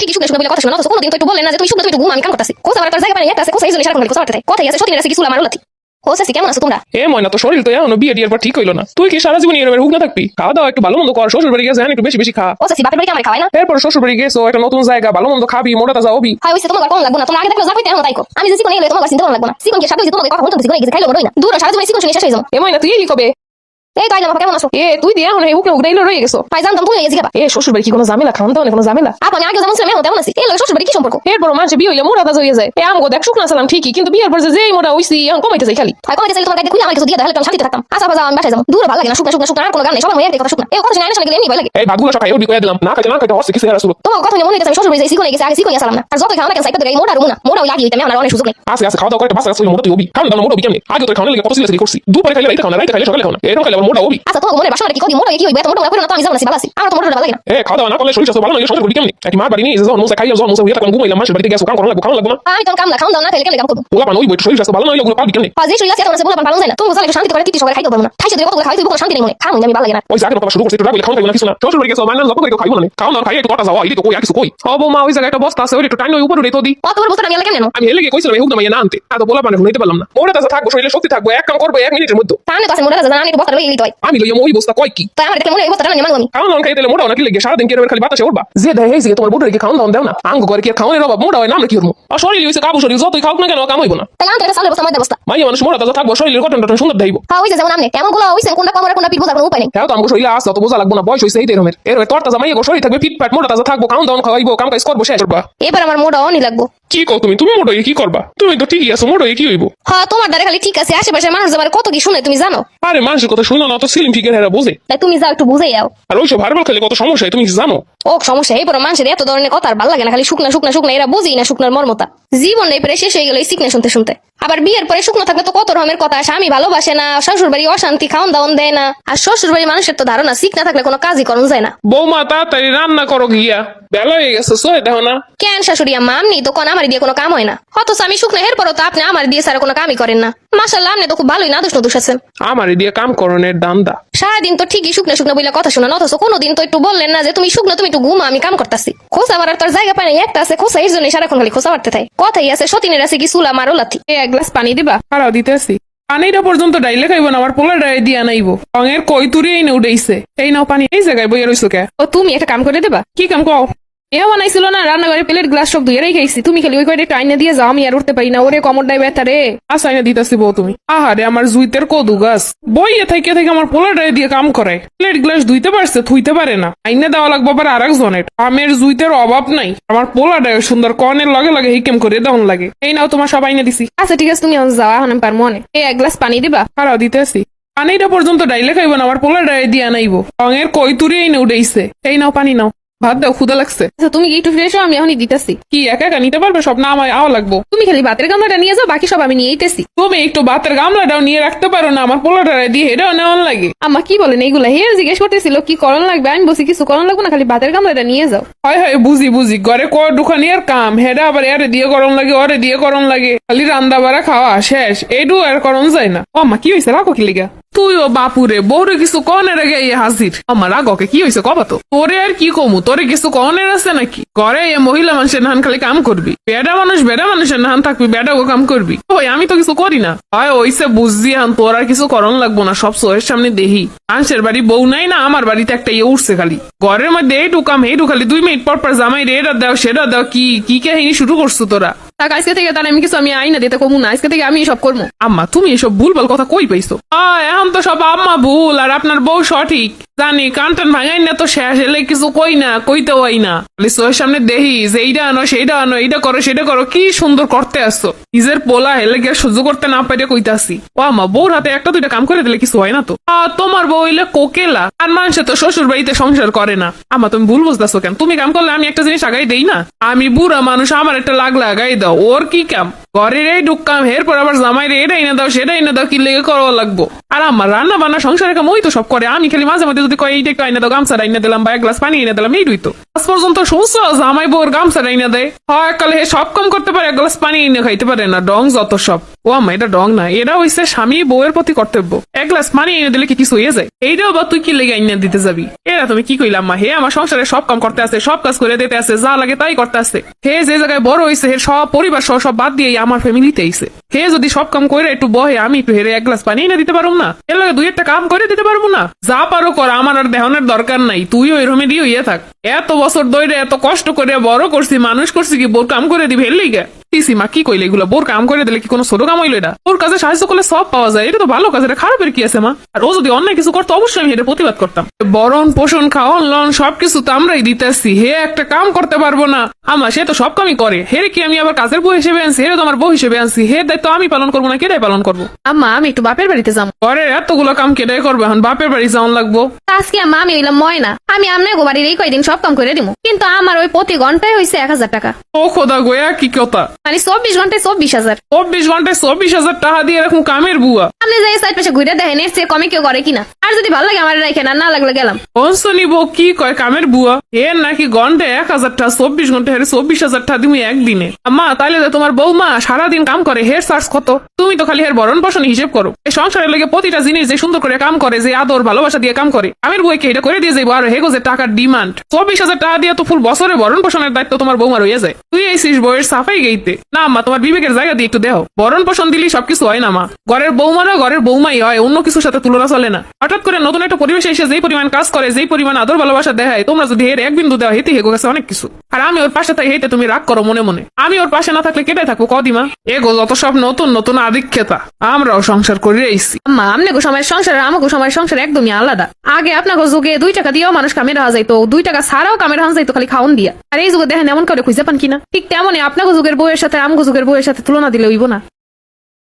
ঠিকই শুনে শুনে বলে কথা শুনে অথচ কোনোদিন তো একটু বললেন না যে তুমি শুনে তুমি একটু ঘুম আমি কাম করতেছি। কোথা আমার তোর জায়গা পানি একটা আছে কোথা এই জন্য সারাক্ষণ কোথা থাকে কথাই আছে সত্যি আছে কিছু আমার লাথি ও সাসি কেমন আছো তোমরা? এ ময়না তো শরীর তো এখনও বিয়ে টিয়ের পর ঠিক হইল না। তুই কি সারা জীবন এরকম হুক না থাকবি? খাওয়া দাওয়া একটু ভালো মন্দ কর শ্বশুর বাড়ি গেছে হ্যাঁ, একটু বেশি বেশি খা। ও সাসি বাপের বাড়ি আমার খাওয়াই না? এরপর শ্বশুর বাড়ি গেছো একটা নতুন জায়গা ভালো মন্দ খাবি মোটা তাজা হবি। হয় হইছে তোমার কম লাগবে না? তোমার আগে দেখলে যা পাইতে এখন তাই কর। আমি যে সিকন এলে তোমার চিন্তা লাগবে না। সিকন কি সাথে হইছে তোমার কথা বলতে বুঝি গেছে খাইলো না। দূর সারা জীবন সিকন শুনে শেষ হয়ে যাব। এ ময়না তুই এই কবে? এই তাই কেমন আছো? এ তুই দিয়ে এখন এই হুক উগড়াইলো রয়ে গেছো ভাই জানতাম তুমি এই জিগাবা এ শ্বশুর বাড়ি কি কোনো ঝামেলা? খাওয়ান দাও কোনো ঝামেলা? আপা আমি আগে যেমন ছিলাম এখন তেমন আছি এই লোক শ্বশুর বাড়ি কি সম্পর্ক এরপর মানুষ বিয়ে হইলে মোটা তাজা হয়ে যায় এ আমগো দেখ শুকনা সালাম ঠিকই কিন্তু বিয়ের পর যে যেই মোটা হইছি এখন কমাইতে চাই খালি। ভাই কমাইতে চাইলে তোমার গাড়ি খুলে আমার কিছু দিয়ে দাও আমি শান্তিতে থাকতাম। আচ্ছা বাজা আমি বাসায় যাব দূর ভালো লাগে না শুকনা শুকনা শুকনা আর কোনো গান নেই সবাই মনে কথা শুকনা। এই কথা শুনে সামনে গেলে এমনি ভয় লাগে। এই ভাতগুলো সব খাই উঠি কয়ে দিলাম। না খাইতে না খাইতে হচ্ছে কিছু হেরা শুরু তোমার কথা মনে হইতেছে শ্বশুর বাড়ি যাই সিকনে গেছে আগে সিকনে আসলাম না। আর যত খাওয়া না কেন সাইকেল গাড়ি মোটা রুমনা মোটা লাগি হইতে আমি আমার অনেক সুযোগ নেই। আসে আসে খাওয়া দাওয়া করে বাসা আসলে মোটা তুই হবি। খাওয়া দাওয়া মোটা হবি কেমনি? আগে তোর খাওয়া লেগে কত সিরিয়াসলি করছি দুপুরে খাইলে রাইতে খাওয়া রাইতে খাইলে সকালে খাওয়া এরকম খাইলে মোটা হবি আচ্ছা তোমার মনে বাসা কি? কদি মোটা কি হইবে? এত মোটা না তো আমি যাব না ভালো আছি আমার তো মোটা লাগে না। এ খাওয়া দাওয়া না করলে শরীর স্বাস্থ্য ভালো নয় সংসার করি কেমনি? একই মা বাড়ি নিয়ে যখন মুসা খাইয়া যখন মুসা হইয়া তখন ঘুমাইলাম। মাসের বাড়িতে গেছো কাম করা লাগবো খাওয়া লাগবো না আমি তো কাম না খাওয়া দাও না খাইলে কেমন কাম করব ওলা পান ওই বই শরীর স্বাস্থ্য ভালো নয় ওগুলো পাবি কেমনি? পাজি শুই আছে তোমার বলে যায় না। তুমি শান্তি করে কিছু সবাই খাইতে পারব না? খাইছে দিয়ে খাইতে কোনো শান্তি নেই মনে। খামু আমি ভালো লাগে না। ওই জায়গাটা কথা শুরু করছে একটু রাখলে খাওয়া না কিছু না। শ্বশুর বাড়ি গেছো মানে জব করে খাইবো না খাওয়া দাওয়া খাইয়ে একটু কটা যাওয়া এই তো কই আর কিছু কই? হব মা ওই জায়গায় বস্তা আছে ওই একটু টাইম উপরে উঠে তো দি। কত বড় বস্তু আমি লাগে কেন? আমি হেলে গিয়ে কইছিলাম এই না আনতে। বলা পানি শুনাইতে পারলাম না। মোটা তাজা থাকব শরীরে শক্তি থাকব এক কাম করব এক মিনিটের মধ্যে। জানা আমি বস্তা লই লিতে হয় আমি লইয়া ওই বস্তা কয় কি? তাই আমার দেখলে মনে হয় বস্তা না মানবো আমি খাওয়া দাওয়া খাইতে মোটা নাকি লেগে? সারাদিন কেরমের খালি বাতাসে উঠবা যে দেয় যে তোমার বুড়ে কি খাওয়া দাওয়া দেও না? আঙ্গ করে কি খাওয়ানোর অভাব? মোটা হয় না আমরা কি করব আর শরীর হইছে কাবু শরীর যতই খাওক না কেন কাম হইব না। তাহলে আমি তো একটা সালের বস্তা মধ্যে বস্তা। মাইয়া মানুষ মোটা তাজা থাকব শরীরের গঠন টঠন সুন্দর দেইব হ্যাঁ হইছে যেমন আমনে। এমনগুলো হইছে কোনটা কমরে কোনটা পিঠ বোঝার কোনো উপায় নেই। হ্যাঁ তো আমাকে শরীরে আসতে তো বোঝা লাগবো না বয়স হইছে এই রকমের এর তোর তাজা মাইয়া গো শরীর থাকবে ফিটফাট মোটা তাজা থাকব খাওয়া দাওয়া খাওয়াইবো কাম কাজ করব শেষ। করবা এবার আমার মোটা অনি লাগবো। কি কও তুমি? তুমি মোটো কি করবা? তুমি তো ঠিকই আছো মোটো কি হইব? হ্যাঁ তোমার দ্বারা খালি ঠিক আছে আশেপাশে মানুষ আমার কত কি শুনে তুমি জানো? আরে মানুষের কথা শুনো না তো সিলিম ফিকের হেরা বোঝে। তাই তুমি যাও একটু বুঝে যাও আর ওইসব হারবার খেলে কত সমস্যা হয় তুমি জানো? ও সমস্যা। এই বড় মানুষের এত ধরনের কথা আর ভালো লাগে না খালি শুকনা শুকনা শুকনা এরা বুঝি না শুকনার মর্মতা। জীবন এই পরে শেষ হয়ে গেল এই সিকনা শুনতে শুনতে। আবার বিয়ের পরে শুকনো থাকলে তো কত রকমের কথা স্বামী ভালোবাসে না শ্বশুর বাড়ি অশান্তি খাওয়ান দাওয়ান দেয় না। আর শ্বশুর বাড়ি মানুষের তো ধারণা সিকনা থাকলে কোনো কাজই করণ যায় না। বৌমা তাড়াতাড়ি রান্না করো গিয়া। বেলা হয়ে গেছে সোয়ে দেখো না। কেন শাশুড়ি আম্মা আমনি তো কোন আমার দিয়ে কোনো কাম হয় না। অথচ আমি শুকনো হের পরও তো আপনি আমার দিয়ে সারা কোনো কামই করেন না। মাসাল্লাহ আপনি তো খুব ভালোই না দুষ আছেন। আমার দিয়ে কাম দান্দা। সারাদিন তো ঠিকই শুকনো শুকনো কথা শোনা অথচ কোনোদিন তো একটু বললেন না যে তুমি শুকনো তুমি একটু ঘুমা আমি কাম করতেছি। খোসা মারার তোর জায়গা পানি একটা আছে খোসা এর জন্য সারাক্ষণ খালি খোসা মারতে থাকে কথাই আছে সতীনের আছে কি সুলা মারো লাথি। এক গ্লাস পানি দিবা? খারাপ দিতেছি পানিটা পর্যন্ত ডাইলে খাইব না আমার পোলা ডাই দিয়া নাইব। রঙের কই তুরি এই উঠেইছে এই নাও পানি এই জায়গায় বইয়া রইছো কে? ও তুমি একটা কাম করে দেবা? কি কাম কও? এ বানাইছিল না রান্নাঘরে প্লেট গ্লাস সব ধুয়ে রেখেছি। তুমি খালি ওই কয়টা একটু দিয়ে যাও আমি আর উঠতে পারি না। ওরে কমর ডাই ব্যথা রে। আসাই না দিতেছি বউ তুমি। আহারে আমার জুইতের কদু গাছ। বইয়ে থেকে থেকে আমার পোলা ডাই দিয়ে কাম করায় প্লেট গ্লাস ধুইতে পারছে থুইতে পারে না। আইনে দেওয়া লাগবে আবার আর একজনের আমের জুইতের অভাব নাই। আমার পোলা ডাই সুন্দর কনের লগে লাগে হিকেম করে দেওয়ান লাগে। এই নাও তোমার সব আইনে দিছি। আচ্ছা ঠিক আছে তুমি যাও এখন আমি পারব মনে এ এক গ্লাস পানি দিবা? খারাপ দিতেছি। পানিটা পর্যন্ত ডাইলে খাইব না আমার পোলা ডাই দিয়া নাইব। রঙের কই তুরি এই উঠেইছে এই নাও পানি নাও। ভাত দাও ক্ষুদা লাগছে। আচ্ছা তুমি একটু ফ্রেশ হও আমি এখনই দিতেছি। কি একা একা নিতে পারবে সব? না আমায় আওয়া লাগবো। তুমি খালি ভাতের গামলাটা নিয়ে যাও বাকি সব আমি নিয়েইতেছি তুমি একটু ভাতের গামলাটাও নিয়ে রাখতে পারো না আমার পোলাটা দিয়ে এটাও নেওয়ান লাগে। আম্মা কি বলেন এইগুলা? হে জিজ্ঞেস করতেছিল কি করণ লাগবে? আমি বসি কিছু করণ লাগবে না খালি ভাতের গামলাটা নিয়ে যাও। হয় হয় বুঝি বুঝি। ঘরে ক দুখানি আর কাম। হেডা আবার এরে দিয়ে গরম লাগে ওরে দিয়ে গরম লাগে। খালি রান্দা বাড়া খাওয়া শেষ। এইটু আর করন যায় না। ও মা কি হয়েছে রাখো কি লিগা? তুই ও বাপুরে? বউরে কিছু কনের আগে এই হাজির আমার রাগকে কি হয়েছে কবা তো? তোরে আর কি কমু? তোরে কিছু কনের আছে নাকি? ঘরে এ মহিলা মানুষের নাহান খালি কাম করবি। বেডা মানুষ, বেডা মানুষের নাহান থাকবি বেডাও কাম করবি। ওই, আমি তো কিছু করি না। হয় ওইসে বুঝছি হান, তোর আর কিছু করন লাগবো না, সব সোহের সামনে দেহি মানুষের বাড়ি বউ নাই না, আমার বাড়িতে একটা ইয়ে উঠছে খালি। ঘরের মধ্যে এইটু কাম এইটু খালি দুই মিনিট পর পর জামাই রে, এটা দাও, সেটা দাও, কি কি কাহিনী শুরু করছ তোরা? তাক আজকে থেকে তাহলে আমি কিছু আমি আইনা দিতে কমু না, আজকে থেকে আমি করব আম্মা, তুমি এসব কথা কই পাইছো? এখন তো সব আম্মা ভুল আর আপনার বউ সঠিক। জানি, কান্টান ভাঙাই না তো শেষ এলে কিছু কই না কইতে না। সোয়ের সামনে যে এইটা আনো সেইটা আনো এইটা করো সেটা করো, কি সুন্দর করতে আসছো নিজের পোলা হেলে গিয়ে সহ্য করতে না পারে কইতাছি। ও আমা বউর হাতে একটা দুইটা কাম করে দিলে কিছু হয় না তো? তোমার বউ হইলে কোকেলা, আর মানুষে তো শ্বশুর বাড়িতে সংসার করে না। আমা তুমি ভুল বুঝতেছো কেন? তুমি কাম করলে আমি একটা জিনিস আগাই দেই না? আমি বুড়া মানুষ, আমার একটা লাগ লাগাই দাও। ওর কি কাম ঘরের এই ঢুকাম এরপর আবার জামাই রে এটা এনে দাও সেটা এনে দাও, কি লেগে করা লাগবো? আর আমার রান্না বান্না সংসারের কাম ওই তো সব করে। আমি খালি মাঝে মাঝে যদি কয় এইটা একটু এনে দাও, গামছা এনে দিলাম বা এক গ্লাস পানি এনে দিলাম, এইটুই তো। আজ পর্যন্ত শুনছো, জামাই বউর গামছা এনে দেয়? হয় কালে হে সব কাম করতে পারে, এক গ্লাস পানি এনে খাইতে পারে না, ডং যত সব। ও আম্মা, এটা ডং না, এটা হইছে স্বামী বউয়ের প্রতি কর্তব্য। এক গ্লাস পানি এনে দিলে কি কিছু হয়ে যায়? এইটাও বা তুই কি লেগে এনে দিতে যাবি? এরা তুমি কি কইলাম মা হে, আমার সংসারে সব কাম করতে আছে, সব কাজ করে দিতে আছে, যা লাগে তাই করতে আছে। হে, যে জায়গায় বড় হইছে, হে, সব পরিবার সহ সব বাদ দিয়ে uma family taste. হে যদি সব কাম করে একটু বহে, আমি একটু হেরে এক গ্লাস পানি এনে দিতে পারব না। এর লগে দুই একটা কাম করে দিতে পারব না। যা পারো কর, আমার আর দেহনের দরকার নাই। তুইও এরমে দিয়ে ইয়ে থাক। এত বছর ধরে এত কষ্ট করে বড় করছি, মানুষ করছি কি, বোর কাম করে দিবি হেললি গে? পিসি মা, কি কইলে এগুলো? বোর কাম করে দিলে কি কোনো ছোট কাম হইল এটা? ওর কাজে সাহায্য করলে সব পাওয়া যায়। এটা তো ভালো কাজ, এটা খারাপের কি আছে, মা? আর ও যদি অন্যায় কিছু করতো, অবশ্যই আমি এটা প্রতিবাদ করতাম। বরণ, পোষণ, খাওয়ন, লন, সবকিছু তো আমরাই দিতেছি। হে একটা কাম করতে পারব না। আমার সে তো সব কামই করে। হে কি আমি আবার কাজের বউ হিসেবে আনছি? হে তো আমার বউ হিসেবে আনছি। হে দায়িত্ব আমি পালন করব না কেটাই পালন করব? আম্মা আমি একটু বাপের বাড়িতে যাব। পরে এতগুলো কাম কেটাই করব এখন বাপের বাড়ি যাওয়ান লাগবো। আজকে আম্মা আমি হইলাম ময়না। আমি আমনে গো বাড়ির এই কয়দিন সব কাম করে দিব কিন্তু আমার ওই প্রতি ঘন্টায় হইছে এক হাজার টাকা। ও খোদা গোয়া কি কথা। মানে চব্বিশ ঘন্টায় চব্বিশ হাজার। চব্বিশ ঘন্টায় চব্বিশ হাজার টাকা দিয়ে এরকম কামের বুয়া। আপনি যাই সাইড পাশে ঘুরে দেখেন এর চেয়ে কমে কেউ করে কিনা। আর যদি ভালো লাগে আমার রাখেন আর না লাগলে গেলাম। অনসনি বউ কি কয় কামের বুয়া? এর নাকি ঘন্টায় এক হাজার টাকা চব্বিশ ঘণ্টা হেরে চব্বিশ হাজার টাকা তুমি একদিনে। মা তাহলে তোমার বৌমা সারাদিন কাম করে হের চার্জ কত? তুমি তো খালি হের বরণ পোষণ হিসেব করো। এই সংসারের লেগে প্রতিটা জিনিস যে সুন্দর করে কাম করে যে আদর ভালোবাসা দিয়ে কাম করে আমের বইকে এটা করে দিয়ে যাইবো আর হেগো যে টাকার ডিমান্ড চব্বিশ হাজার টাকা দিয়ে তো ফুল বছরে বরণ পোষণের দায়িত্ব তোমার বৌমা রয়ে যায়। তুই এইছিস বইয়ের সাফাই গেইতে। না মা, তোমার বিবেকের জায়গা দিয়ে একটু দেহ বরণ পোষণ দিলেই সবকিছু হয় না মা। ঘরের বৌমারা ঘরের বৌমাই হয়, অন্য কিছুর সাথে তুলনা চলে না। হঠাৎ করে নতুন একটা পরিবেশে এসে যেই পরিমাণ কাজ করে, যেই পরিমাণ আদর ভালোবাসা দেখায়, তোমরা যদি এর এক বিন্দু দেওয়া হেতে হেগো গেছে অনেক কিছু। আর আমি ওর পাশে তাই হেঁটে তুমি রাগ করো মনে মনে। আমি ওর পাশে না থাকলে কেটে থাকব কদিমা? এগো, যত সব নতুন নতুন আধিক্ষেতা আমরাও সংসার করে এসছি। আম্মা আমনে গো সময়ের সংসার আর আমাকে সময়ের সংসার একদমই আলাদা। আগে আপনাকে যুগে দুই টাকা দিয়েও মানুষ কামে রাহা যাইতো, দুই টাকা ছাড়াও কামে রাহা যাইতো, খালি খাওন দিয়া। আর এই যুগে দেখেন এমন করে খুঁজে পান কিনা? ঠিক তেমনই আপনাকে যুগের বউয়ের সাথে, আমগো যুগের বউয়ের সাথে তুলনা দিলে হইব না।